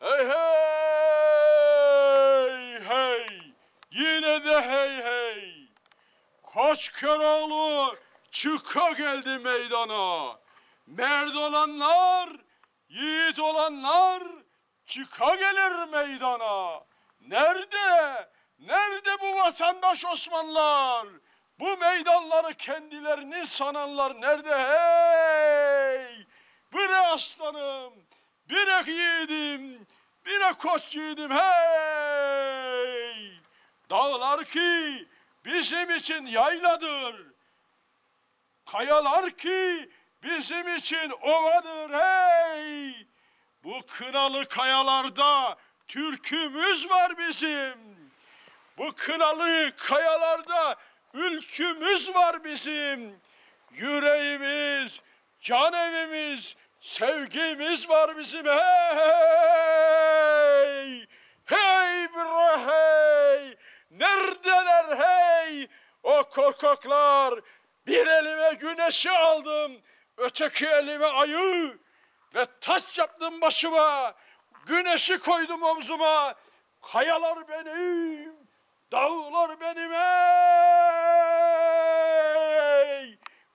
Hey hey hey. Yine de hey hey. Kaç keralı çıka geldi meydana. Merd olanlar, yiğit olanlar çıka gelir meydana. Nerede? Nerede bu vatandaş Osmanlılar? Bu meydanları kendilerini sananlar nerede hey? Bre aslanım, bire yiğidim, bire koç yiğidim hey! Dağlar ki bizim için yayladır. Kayalar ki bizim için ovadır hey! Bu kınalı kayalarda türkümüz var bizim. Bu kınalı kayalarda ülkümüz var bizim. Yüreğimiz, can evimiz, sevgimiz var bizim. Hey! Hey bre hey! Neredeler hey? O korkaklar. Bir elime güneşi aldım, öteki elime ayı ve taç yaptım başıma. Güneşi koydum omzuma. Kayalar benim, dağlar benim ey!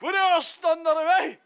Buraya aslanlarım ey!